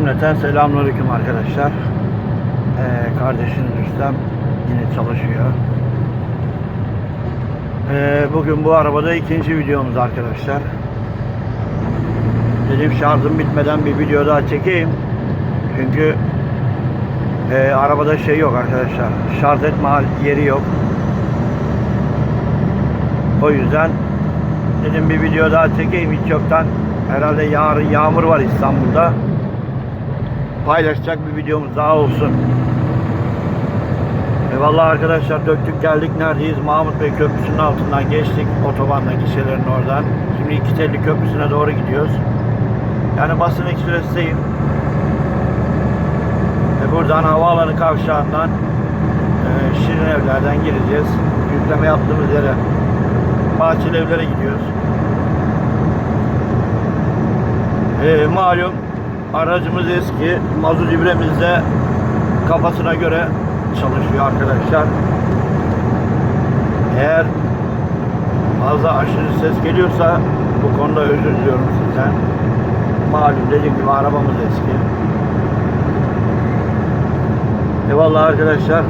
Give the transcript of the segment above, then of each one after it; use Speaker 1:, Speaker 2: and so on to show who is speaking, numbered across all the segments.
Speaker 1: Cümleten selamünaleyküm arkadaşlar. Ee, kardeşiniz Rüstem yine çalışıyor. Ee, bugün bu arabada ikinci videomuz arkadaşlar. Dedim şarjım bitmeden bir video daha çekeyim. Çünkü e, arabada şey yok arkadaşlar. Şarj etme yeri yok. O yüzden dedim bir video daha çekeyim hiç yoktan. Herhalde yarın yağmur var İstanbul'da. Paylaşacak bir videomuz daha olsun. Eyvallah arkadaşlar döktük geldik neredeyiz? Mahmut Bey Köprüsü'nün altından geçtik. Otobanla gişelerin oradan. Şimdi İki Telli Köprüsü'ne doğru gidiyoruz. Yani basın ekspresteyim. Ve buradan havaalanı kavşağından e, Şirin Evler'den gireceğiz. Yükleme yaptığımız yere Bahçeli Evler'e gidiyoruz. E, malum aracımız eski. Mazot ibremiz de kafasına göre çalışıyor arkadaşlar. Eğer fazla aşırı ses geliyorsa bu konuda özür diliyorum sizden. Malum dediğim gibi arabamız eski. Eyvallah arkadaşlar.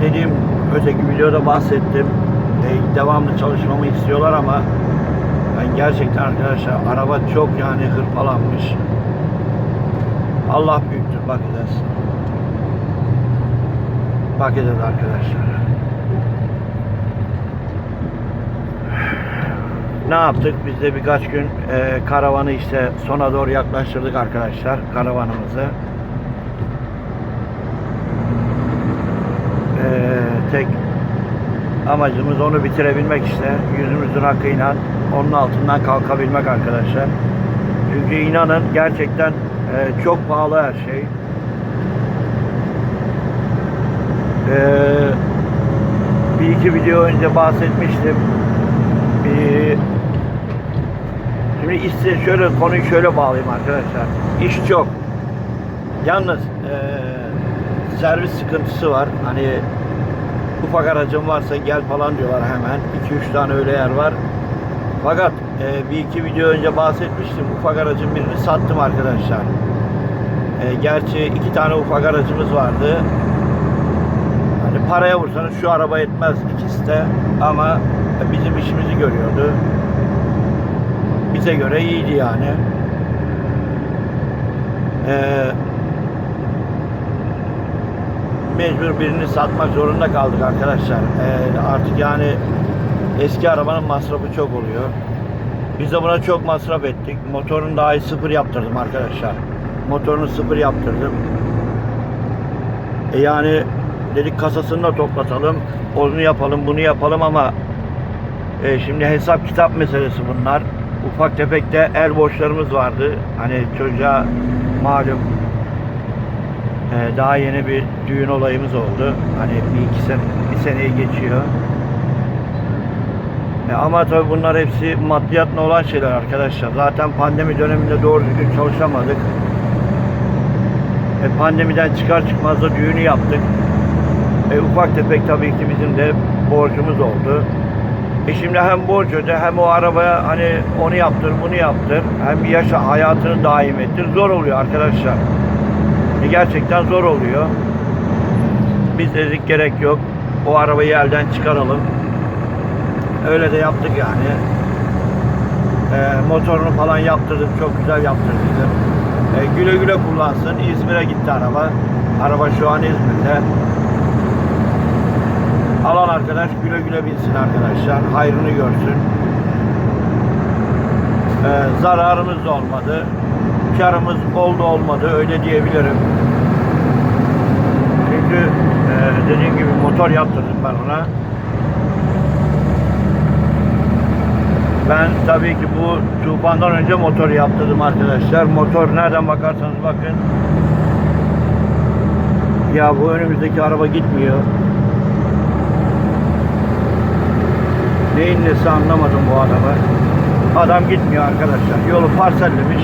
Speaker 1: Dediğim öteki videoda bahsettim. E, devamlı çalışmamı istiyorlar ama ben gerçekten arkadaşlar araba çok yani hırpalanmış. Allah büyüktür bakacağız. Bakacağız arkadaşlar. Ne yaptık? Biz de birkaç gün e, karavanı işte sona doğru yaklaştırdık arkadaşlar karavanımızı. E, tek amacımız onu bitirebilmek işte. Yüzümüzün hakkıyla onun altından kalkabilmek arkadaşlar. Çünkü inanın gerçekten e, çok pahalı her şey. E, bir iki video önce bahsetmiştim. Bir, şimdi işte şöyle konuyu şöyle bağlayayım arkadaşlar. İş çok. Yalnız e, servis sıkıntısı var. Hani ufak aracın varsa gel falan diyorlar hemen. 2-3 tane öyle yer var. Fakat e, bir iki video önce bahsetmiştim. Ufak aracın birini sattım arkadaşlar. E, gerçi iki tane ufak aracımız vardı. Hani paraya vursanız şu araba etmez ikisi de. Ama bizim işimizi görüyordu. Bize göre iyiydi yani. Eee mecbur birini satmak zorunda kaldık arkadaşlar. Ee, artık yani eski arabanın masrafı çok oluyor. Biz de buna çok masraf ettik. Motorun daha iyi sıfır yaptırdım arkadaşlar. Motorunu sıfır yaptırdım. E yani dedik kasasını da toplatalım. Onu yapalım, bunu yapalım ama e, şimdi hesap kitap meselesi bunlar. Ufak tefek de el borçlarımız vardı. Hani çocuğa malum ee, daha yeni bir düğün olayımız oldu. Hani bir iki sene, bir seneyi geçiyor. E, ama tabii bunlar hepsi maddiyatla olan şeyler arkadaşlar. Zaten pandemi döneminde doğru düzgün çalışamadık. E, pandemiden çıkar çıkmaz da düğünü yaptık. E, ufak tefek tabii ki bizim de borcumuz oldu. E şimdi hem borç öde hem o arabaya hani onu yaptır bunu yaptır hem yaşa hayatını daim ettir zor oluyor arkadaşlar. E, gerçekten zor oluyor. Biz dedik gerek yok. O arabayı elden çıkaralım. Öyle de yaptık yani. E, motorunu falan yaptırdım. Çok güzel yaptırdım. E, güle güle kullansın. İzmir'e gitti araba. Araba şu an İzmir'de. Alan arkadaş güle güle binsin arkadaşlar. Hayrını görsün. E, zararımız da olmadı karımız oldu olmadı öyle diyebilirim. Çünkü e, dediğim gibi motor yaptırdım ben ona. Ben tabii ki bu tufandan önce motor yaptırdım arkadaşlar. Motor nereden bakarsanız bakın. Ya bu önümüzdeki araba gitmiyor. Neyin nesi anlamadım bu adamı. Adam gitmiyor arkadaşlar. Yolu parsellemiş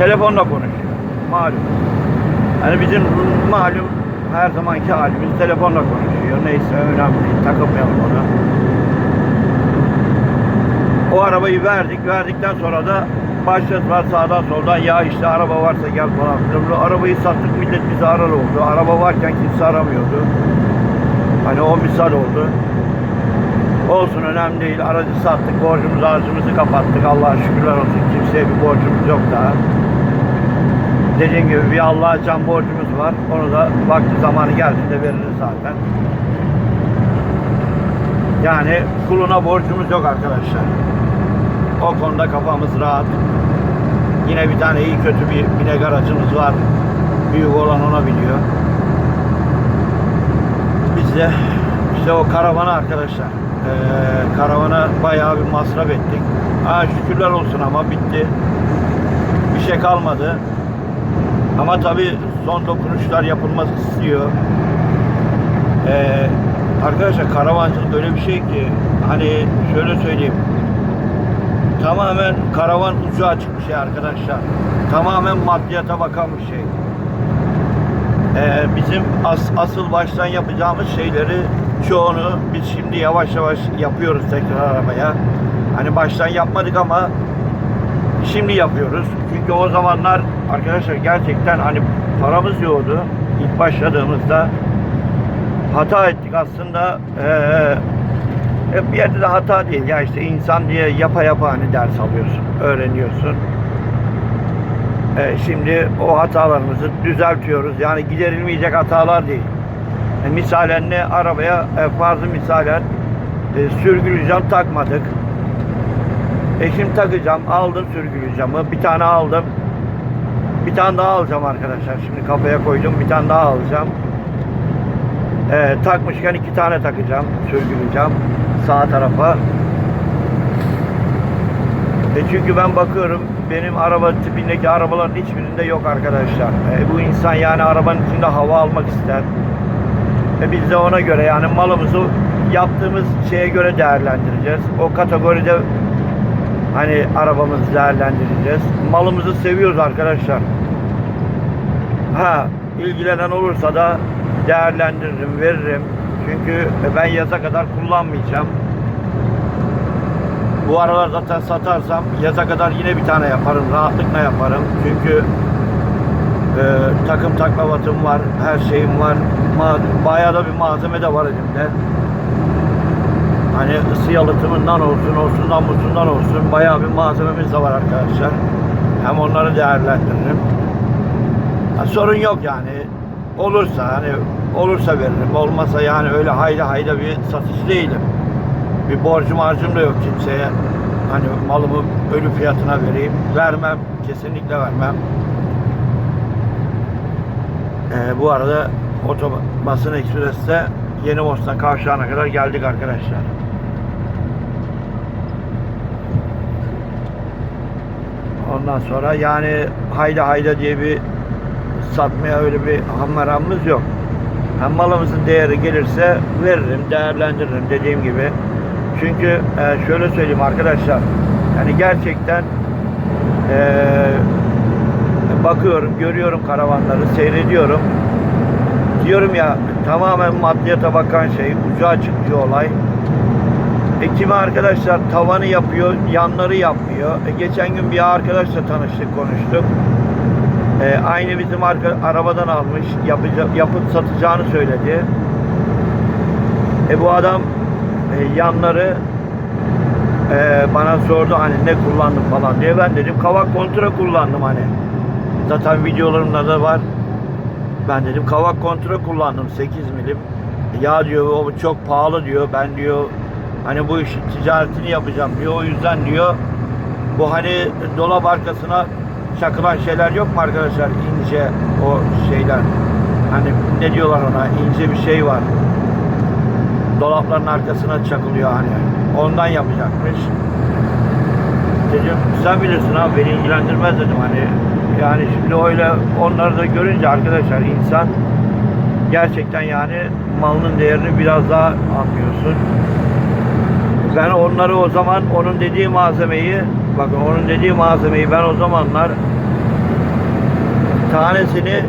Speaker 1: telefonla konuşuyor. Malum. Hani bizim malum her zamanki halimiz telefonla konuşuyor. Neyse önemli değil. Takılmayalım ona. O arabayı verdik. Verdikten sonra da başladılar sağdan soldan ya işte araba varsa gel falan filan. Arabayı sattık millet bizi arar oldu. Araba varken kimse aramıyordu. Hani o misal oldu. Olsun önemli değil. Aracı sattık, borcumuzu harcımızı kapattık. Allah'a şükürler olsun. Kimseye bir borcumuz yok daha. Dediğim gibi bir Allah'a can borcumuz var. Onu da vakti zamanı geldiğinde veririz zaten. Yani kuluna borcumuz yok arkadaşlar. O konuda kafamız rahat. Yine bir tane iyi kötü bir binek aracımız var. Büyük olan ona biliyor. Biz de işte o karavana arkadaşlar. Ee, karavana bayağı bir masraf ettik. Ha şükürler olsun ama bitti. Bir şey kalmadı. Ama tabii son dokunuşlar yapılması istiyor. Ee, arkadaşlar karavancılık öyle bir şey ki hani şöyle söyleyeyim. Tamamen karavan ucu açık bir şey arkadaşlar. Tamamen maddiyata bakan bir şey. Ee, bizim as, asıl baştan yapacağımız şeyleri çoğunu biz şimdi yavaş yavaş yapıyoruz tekrar arabaya. Hani baştan yapmadık ama şimdi yapıyoruz. Çünkü o zamanlar arkadaşlar gerçekten hani paramız yoktu. İlk başladığımızda hata ettik aslında. Ee, hep bir yerde de hata değil. Ya işte insan diye yapa yapa hani ders alıyorsun, öğreniyorsun. Ee, şimdi o hatalarımızı düzeltiyoruz. Yani giderilmeyecek hatalar değil. E, misalen ne arabaya e, farzı misalen e, sürgülü cam takmadık. E şimdi takacağım. Aldım sürgülü camı. Bir tane aldım. Bir tane daha alacağım arkadaşlar. Şimdi kafaya koydum. Bir tane daha alacağım. E, takmışken iki tane takacağım. Sürgülü cam. Sağ tarafa. E çünkü ben bakıyorum benim araba tipindeki arabaların hiçbirinde yok arkadaşlar. E, bu insan yani arabanın içinde hava almak ister. E biz de ona göre yani malımızı yaptığımız şeye göre değerlendireceğiz. O kategoride hani arabamızı değerlendireceğiz. Malımızı seviyoruz arkadaşlar. Ha ilgilenen olursa da değerlendiririm, veririm. Çünkü ben yaza kadar kullanmayacağım. Bu aralar zaten satarsam yaza kadar yine bir tane yaparım. Rahatlıkla yaparım. Çünkü e, takım taklavatım var. Her şeyim var. Ma bayağı da bir malzeme de var elimde. Hani ısı yalıtımından olsun, olsundan busundan olsun bayağı bir malzememiz de var arkadaşlar. Hem onları değerlendiririm. Ha, sorun yok yani. Olursa hani olursa veririm. Olmasa yani öyle hayda hayda bir satıcı değilim. Bir borcum harcım da yok kimseye. Hani malımı ölü fiyatına vereyim. Vermem. Kesinlikle vermem. Ee, bu arada Otobasın Ekspres'te Yeni Bosna kavşağına kadar geldik arkadaşlar. Ondan sonra yani hayda hayda diye bir satmaya öyle bir hammeramız yok. Hem malımızın değeri gelirse veririm, değerlendiririm dediğim gibi. Çünkü e, şöyle söyleyeyim arkadaşlar. Yani gerçekten e, bakıyorum, görüyorum karavanları, seyrediyorum. Diyorum ya tamamen maddiyata bakan şey, ucu açık bir olay. E kimi arkadaşlar tavanı yapıyor, yanları yapmıyor. E geçen gün bir arkadaşla tanıştık, konuştuk. E, aynı bizim arka, arabadan almış, yapıca, yapıp satacağını söyledi. E bu adam e, yanları e, bana sordu hani ne kullandım falan diye. Ben dedim kavak kontra kullandım hani. Zaten videolarımda da var. Ben dedim kavak kontra kullandım 8 milim. Ya diyor o çok pahalı diyor. Ben diyor hani bu işin ticaretini yapacağım diyor. O yüzden diyor bu hani dolap arkasına çakılan şeyler yok mu arkadaşlar? İnce o şeyler. Hani ne diyorlar ona? İnce bir şey var. Dolapların arkasına çakılıyor hani. Ondan yapacakmış. Dedim sen bilirsin abi beni ilgilendirmez dedim hani. Yani şimdi öyle onları da görünce arkadaşlar insan gerçekten yani malının değerini biraz daha anlıyorsun. Ben onları o zaman onun dediği malzemeyi bakın onun dediği malzemeyi ben o zamanlar tanesini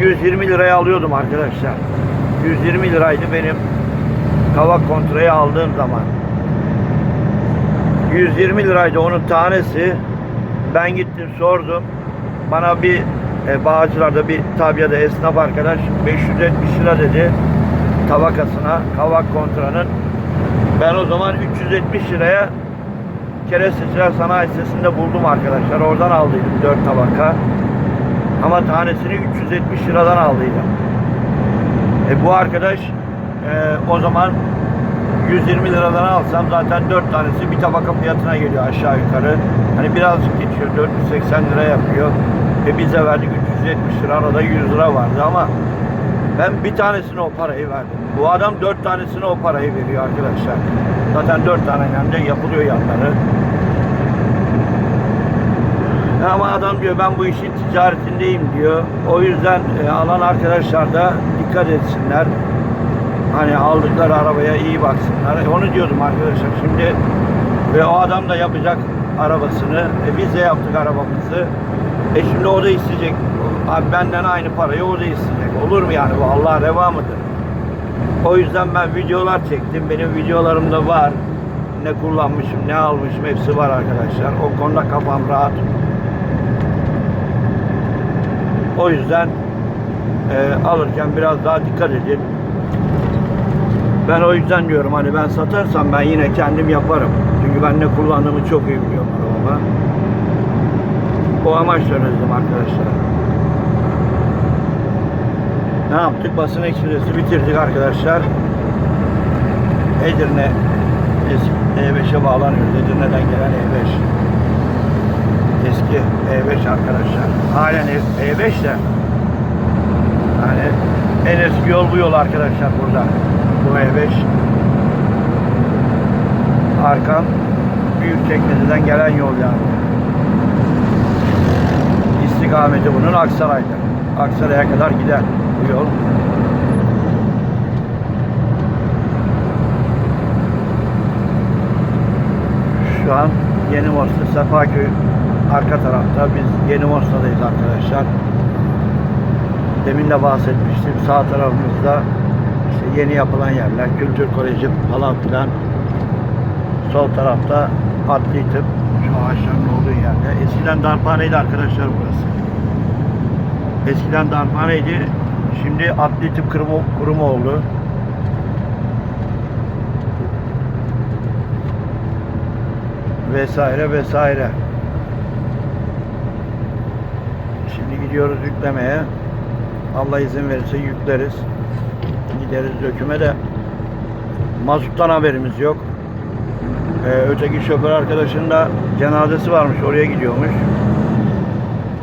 Speaker 1: 120 liraya alıyordum arkadaşlar. 120 liraydı benim kavak kontrayı aldığım zaman. 120 liraydı onun tanesi. Ben gittim sordum. Bana bir e, Bağcılar'da bir tabiyada esnaf arkadaş 570 lira dedi tabakasına kavak kontranın. Ben o zaman 370 liraya Keresteciler Sanayi Sitesi'nde buldum arkadaşlar. Oradan aldıydım 4 tabaka. Ama tanesini 370 liradan aldıydım. E, bu arkadaş e, o zaman 120 liradan alsam zaten 4 tanesi bir tabaka fiyatına geliyor aşağı yukarı. Hani birazcık geçiyor 480 lira yapıyor. Ve bize verdik 370 lira arada 100 lira vardı ama ben bir tanesine o parayı verdim. Bu adam 4 tanesine o parayı veriyor arkadaşlar. Zaten 4 tane de yapılıyor yanları. Ama adam diyor ben bu işin ticaretindeyim diyor. O yüzden e, alan arkadaşlar da dikkat etsinler. Hani aldıkları arabaya iyi baksınlar. E, onu diyordum arkadaşlar. Şimdi ve o adam da yapacak arabasını. E, biz de yaptık arabamızı. E şimdi o da isteyecek. Abi benden aynı parayı o da isteyecek. Olur mu yani bu Allah reva mıdır? O yüzden ben videolar çektim. Benim videolarımda var. Ne kullanmışım, ne almışım hepsi var arkadaşlar. O konuda kafam rahat. O yüzden e, alırken biraz daha dikkat edin. Ben o yüzden diyorum hani ben satarsam ben yine kendim yaparım. Çünkü ben ne kullandığımı çok iyi biliyorum arabama. O amaçla arkadaşlar. Ne yaptık? Basın ekstresi bitirdik arkadaşlar. Edirne E5'e bağlanıyoruz. Edirne'den gelen E5. Eski E5 arkadaşlar. Halen E- E5 de yani en eski yol bu yol arkadaşlar burada. Bu E5. Arkam Büyükçekmece'den gelen yol yani. İstikameti bunun Aksaray'da. Aksaray'a kadar gider bu yol. Şu an Yeni Mosna, Sefaköy arka tarafta. Biz Yeni Mosna'dayız arkadaşlar. Demin de bahsetmiştim. Sağ tarafımızda işte yeni yapılan yerler, Kültür Koleji falan filan. Sol tarafta adli tıp, ağaçların olduğu yerde. Eskiden darphaneydi arkadaşlar burası. Eskiden darphaneydi. Şimdi adli tıp kurumu, kurumu oldu. Vesaire vesaire. Şimdi gidiyoruz yüklemeye. Allah izin verirse yükleriz. Gideriz döküme de mazuttan haberimiz yok. Ee, öteki şoför arkadaşın da cenazesi varmış. Oraya gidiyormuş.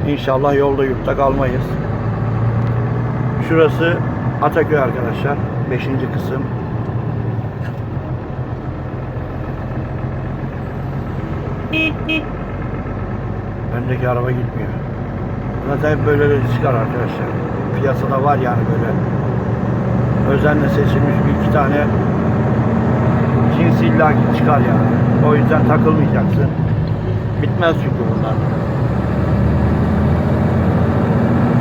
Speaker 1: İnşallah yolda yurtta kalmayız. Şurası Ataköy arkadaşlar. Beşinci kısım. Öndeki araba gitmiyor. Zaten hep böyleleri çıkar arkadaşlar. Piyasada var yani böyle. Özenle seçilmiş bir iki tane cins illaki çıkar yani. O yüzden takılmayacaksın. Bitmez çünkü bunlar.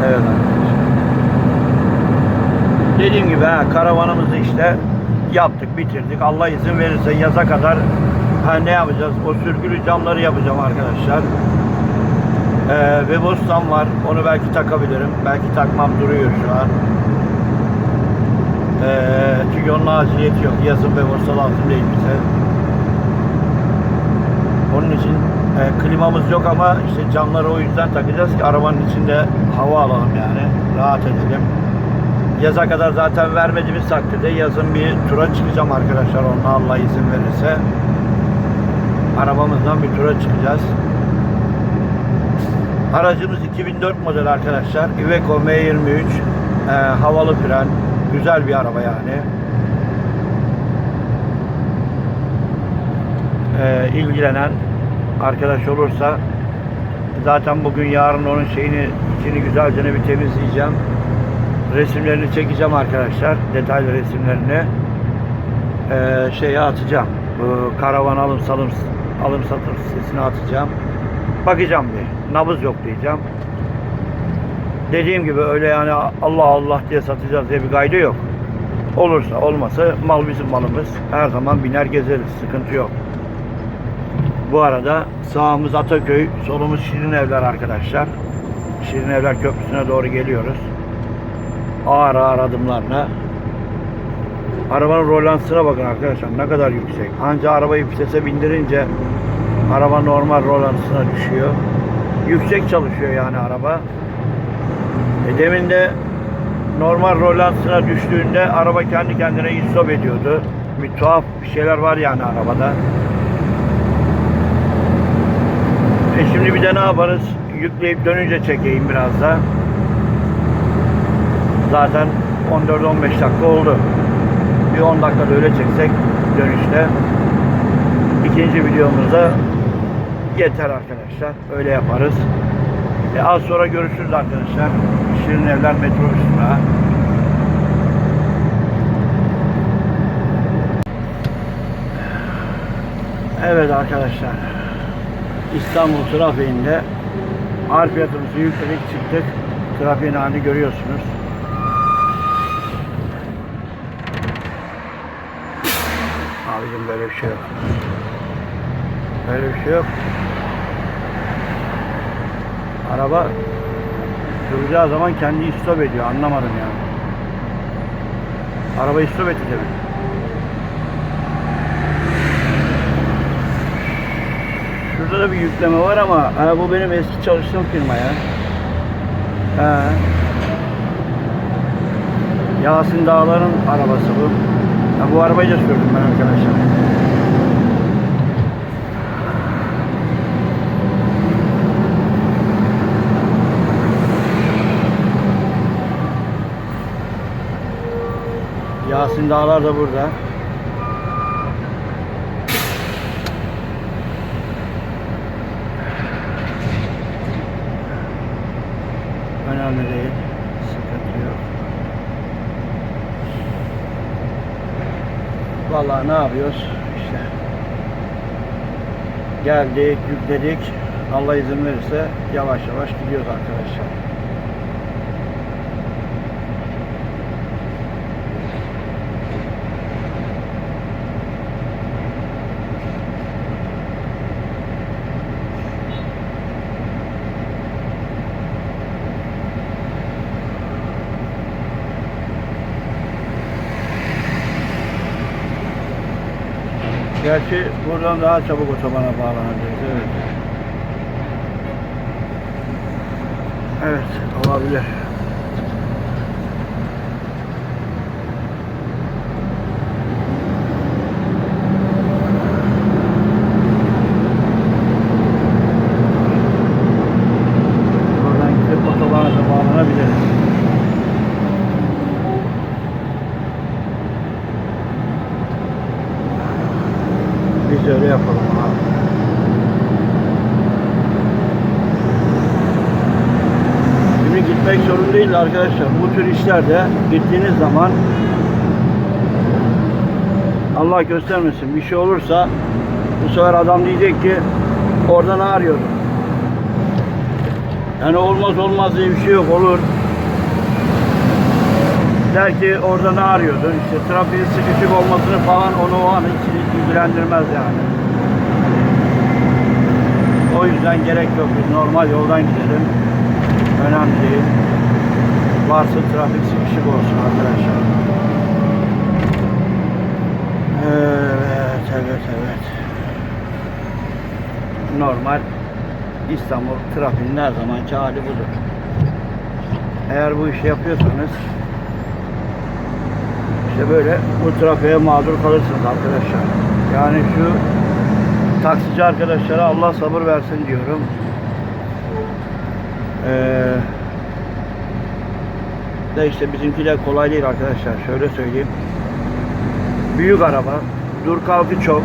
Speaker 1: Evet arkadaşlar. Dediğim gibi ha, karavanımızı işte yaptık, bitirdik. Allah izin verirse yaza kadar ha, ne yapacağız? O sürgülü camları yapacağım arkadaşlar. Ee, ve bostan var. Onu belki takabilirim. Belki takmam duruyor şu an. Çünkü onun aciliyeti yok. Yazın ve bosta lazım değil bize. Onun için e, klimamız yok ama işte camları o yüzden takacağız ki arabanın içinde hava alalım yani. Rahat edelim. Yaza kadar zaten vermediğimiz takdirde yazın bir tura çıkacağım arkadaşlar onunla Allah izin verirse. Arabamızdan bir tura çıkacağız. Aracımız 2004 model arkadaşlar. Iveco M23 e, havalı fren. Güzel bir araba yani. E, ilgilenen arkadaş olursa zaten bugün yarın onun şeyini içini güzelce bir temizleyeceğim. Resimlerini çekeceğim arkadaşlar. Detaylı resimlerini. E, şeye atacağım. Bu karavan alım salım alım satım sitesine atacağım. Bakacağım bir. Nabız yok diyeceğim. Dediğim gibi öyle yani Allah Allah diye satacağız diye bir kaydı yok. Olursa olmasa mal bizim malımız. Her zaman biner gezeriz. Sıkıntı yok. Bu arada sağımız Ataköy, solumuz Şirin Evler arkadaşlar. Şirin Evler Köprüsü'ne doğru geliyoruz. Ağır ağır adımlarla. Arabanın rolansına bakın arkadaşlar ne kadar yüksek. Anca arabayı vitese bindirince araba normal rolansına düşüyor. Yüksek çalışıyor yani araba. E demin de normal rolansına düştüğünde araba kendi kendine istop ediyordu. Bir tuhaf bir şeyler var yani arabada. E şimdi bir de ne yaparız? Yükleyip dönünce çekeyim biraz da. Zaten 14-15 dakika oldu. Bir 10 dakika öyle çeksek dönüşte. İkinci videomuzda yeter arkadaşlar. Öyle yaparız. E az sonra görüşürüz arkadaşlar. Şirin Evler metrobüsüne. Evet arkadaşlar. İstanbul trafiğinde harfiyatımızı yükledik çıktık. Trafiğin halini görüyorsunuz. Abicim böyle bir şey yok. Böyle bir şey yok. Araba duracağı zaman kendi istop ediyor. Anlamadım yani. Araba istop etti tabii. Şurada da bir yükleme var ama ha, bu benim eski çalıştığım firma ya. He. Yasin Dağlar'ın arabası bu. Ha, bu arabayı da sürdüm ben arkadaşlar. Yasin Dağlar da burada. Önemli değil. Sıkıntı yok. Vallahi ne yapıyoruz? İşte. Geldik, yükledik. Allah izin verirse yavaş yavaş gidiyoruz arkadaşlar. Gerçi buradan daha çabuk otobana bağlanacağız. Evet. Evet, olabilir. Buradan gidip otobana da bağlanabiliriz. Biz de öyle yapalım abi. Şimdi gitmek değil arkadaşlar. Bu tür işlerde gittiğiniz zaman Allah göstermesin bir şey olursa bu sefer adam diyecek ki oradan arıyordum. Yani olmaz olmaz diye bir şey yok olur. Der ki orada ne arıyordun? İşte trafiğin sıkışık olmasını falan onu o an hiç ilgilendirmez yani. O yüzden gerek yok. Biz normal yoldan gidelim. Önemli değil. Varsa trafik sıkışık olsun arkadaşlar. Evet, evet, evet. Normal İstanbul trafiğinin her zamanki hali budur. Eğer bu işi yapıyorsanız işte böyle bu trafiğe mağdur kalırsınız arkadaşlar. Yani şu taksici arkadaşlara Allah sabır versin diyorum. Ee, de işte bizimkiler kolay değil arkadaşlar. Şöyle söyleyeyim. Büyük araba. Dur kalkı çok.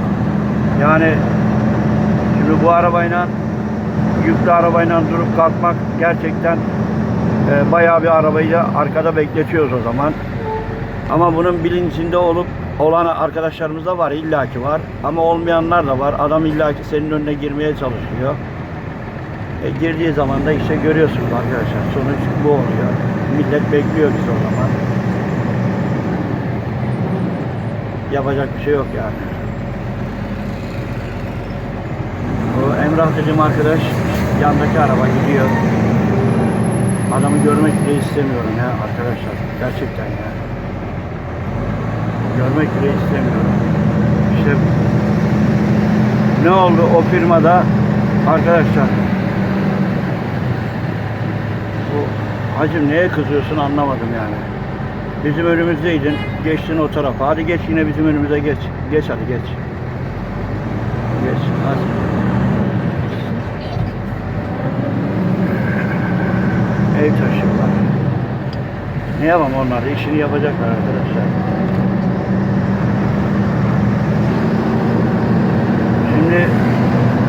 Speaker 1: Yani şimdi bu arabayla yüklü arabayla durup kalkmak gerçekten e, bayağı bir arabayı da arkada bekletiyoruz o zaman. Ama bunun bilincinde olup olan arkadaşlarımız da var illaki var. Ama olmayanlar da var. Adam illaki senin önüne girmeye çalışıyor. E, girdiği zaman da işte görüyorsunuz arkadaşlar. Sonuç bu oluyor. Millet bekliyor bizi o zaman. Yapacak bir şey yok yani. Emrah dediğim arkadaş yandaki araba gidiyor. Adamı görmek bile istemiyorum ya arkadaşlar. Gerçekten ya. Görmek bile istemiyorum. İşte ne oldu o firmada arkadaşlar bu hacım neye kızıyorsun anlamadım yani. Bizim önümüzdeydin. Geçtin o tarafa. Hadi geç yine bizim önümüze geç. Geç hadi geç. Geç. Hadi. Ev taşıyorlar. Ne yapalım onlar işini yapacaklar arkadaşlar. Şimdi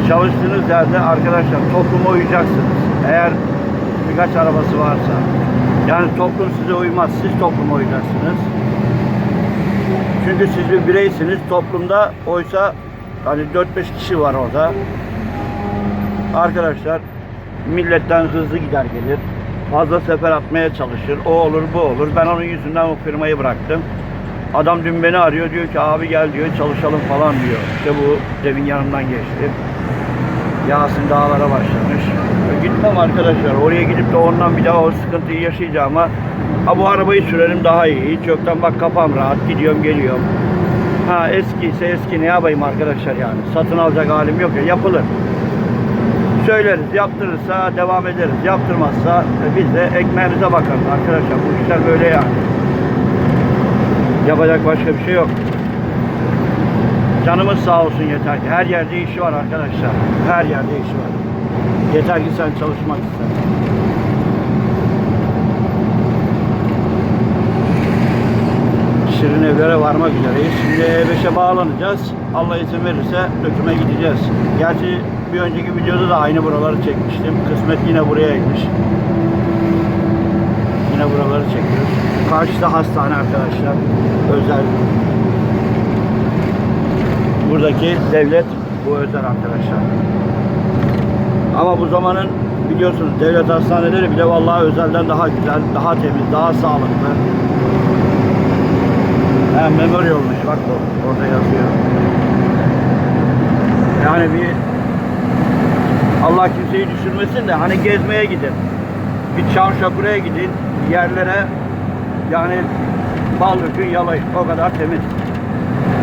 Speaker 1: çalıştığınız yerde arkadaşlar topluma uyacaksınız. Eğer birkaç arabası varsa. Yani toplum size uymaz. Siz topluma uyacaksınız. Çünkü siz bir bireysiniz. Toplumda oysa hani 4-5 kişi var orada. Arkadaşlar milletten hızlı gider gelir. Fazla sefer atmaya çalışır. O olur bu olur. Ben onun yüzünden o firmayı bıraktım. Adam dün beni arıyor diyor ki abi gel diyor çalışalım falan diyor. İşte bu devin yanından geçti. Yasin dağlara başlamış. Gitmem arkadaşlar. Oraya gidip de ondan bir daha o sıkıntıyı yaşayacağıma ha bu arabayı sürerim daha iyi. Hiç yoktan bak kafam rahat. Gidiyorum geliyorum. Ha eski ise eski ne yapayım arkadaşlar yani. Satın alacak halim yok ya yapılır. Söyleriz yaptırırsa devam ederiz. Yaptırmazsa biz de ekmeğimize bakarız arkadaşlar. Bu işler böyle yani. Yapacak başka bir şey yok. Canımız sağ olsun yeter ki. Her yerde işi var arkadaşlar. Her yerde işi var. Yeter ki sen çalışmak iste. Şirin evlere varmak üzereyiz. Şimdi E5'e bağlanacağız. Allah izin verirse döküme gideceğiz. Gerçi bir önceki videoda da aynı buraları çekmiştim. Kısmet yine burayaymış. Yine buraları çekiyoruz. Karşıda hastane arkadaşlar. Özel. Buradaki devlet bu özel arkadaşlar. Ama bu zamanın biliyorsunuz devlet hastaneleri bile vallahi özelden daha güzel, daha temiz, daha sağlıklı. Ha, memorialmış bak o, orada yazıyor. Yani bir Allah kimseyi düşürmesin de hani gezmeye gidin. Bir Çamşakura'ya gidin. Yerlere yani bal dökün yalayın. O kadar temiz.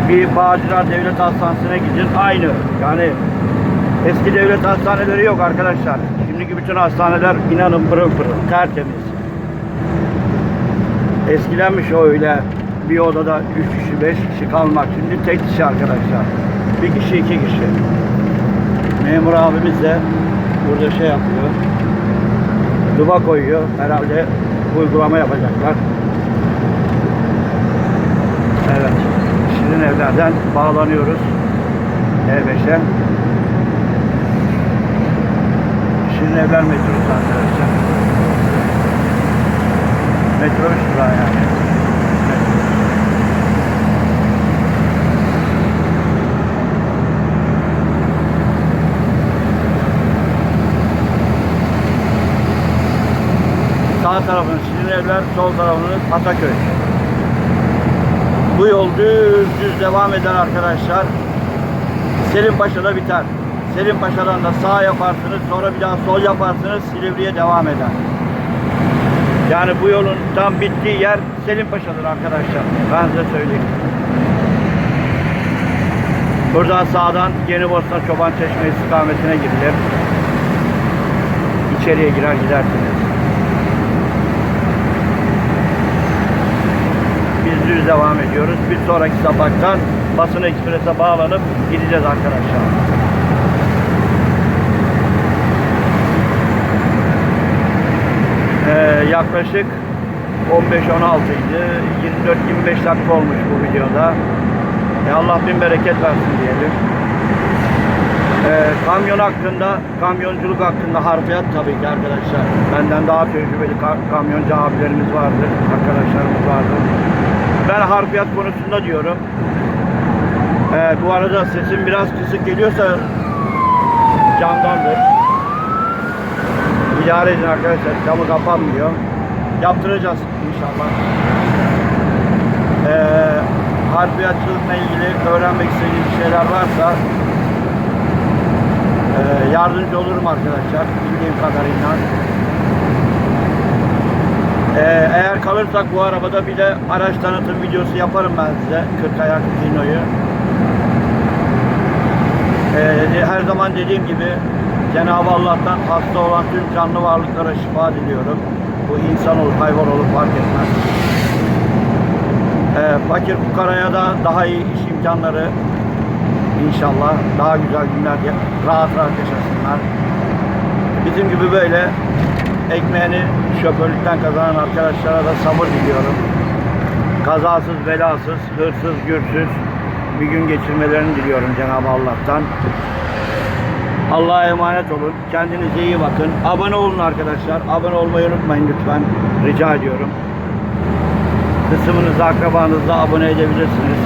Speaker 1: Bir Bağcılar Devlet Hastanesi'ne gidin. Aynı. Yani eski devlet hastaneleri yok arkadaşlar. Şimdiki bütün hastaneler inanın pırıl pırıl. Tertemiz. Eskilenmiş o öyle bir odada 3 kişi 5 kişi kalmak. Şimdi tek kişi arkadaşlar. Bir kişi iki kişi. Memur abimiz de burada şey yapıyor. Duba koyuyor. Herhalde uygulama yapacaklar. Evet. Şirin evlerden bağlanıyoruz. E5'e. Şirin evler metrosu arkadaşlar. Metrobüs durağı yani. Sağ tarafınız Şirin Evler, sol tarafınız Ataköy. Bu yol düz düz devam eder arkadaşlar. Selimpaşa'da biter. Selimpaşa'dan da sağ yaparsınız, sonra bir daha sol yaparsınız, Silivri'ye devam eder. Yani bu yolun tam bittiği yer Selimpaşa'dır arkadaşlar. Ben size söyleyeyim. Buradan sağdan Yeni Bosna Çoban Çeşme istikametine girilir. İçeriye girer gidersiniz. Biz düz devam ediyoruz. Bir sonraki sapaktan Basın Ekspres'e bağlanıp gideceğiz arkadaşlar. Yaklaşık 15-16 idi. 24-25 dakika olmuş bu videoda. E Allah bin bereket versin diyelim. Ee, kamyon hakkında, kamyonculuk hakkında harfiyat tabii ki arkadaşlar. Benden daha tecrübeli ka- kamyoncu abilerimiz vardı, arkadaşlarımız vardı. Ben harfiyat konusunda diyorum. Ee, bu arada sesim biraz kısık geliyorsa camdandır. İdare edin arkadaşlar, camı kapanmıyor. Yaptıracağız inşallah. Ee, harfiyatçılıkla ilgili öğrenmek istediğiniz şeyler varsa Ee, yardımcı olurum arkadaşlar bildiğim kadarıyla. Ee, eğer kalırsak bu arabada bir de araç tanıtım videosu yaparım ben size. 40 ayak Dino'yu. Ee, her zaman dediğim gibi Cenab-ı Allah'tan hasta olan tüm canlı varlıklara şifa diliyorum. Bu insan olur, hayvan olur fark etmez. Ee, fakir fukaraya da daha iyi iş imkanları inşallah daha güzel günler rahat rahat yaşasınlar. Bizim gibi böyle ekmeğini şoförlükten kazanan arkadaşlara da sabır diliyorum. Kazasız, belasız, hırsız, gürsüz bir gün geçirmelerini diliyorum Cenab-ı Allah'tan. Allah'a emanet olun. Kendinize iyi bakın. Abone olun arkadaşlar. Abone olmayı unutmayın lütfen. Rica ediyorum. Kısmınızı akrabanızla abone edebilirsiniz.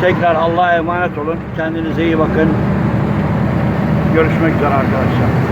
Speaker 1: Tekrar Allah'a emanet olun. Kendinize iyi bakın. Görüşmek üzere arkadaşlar.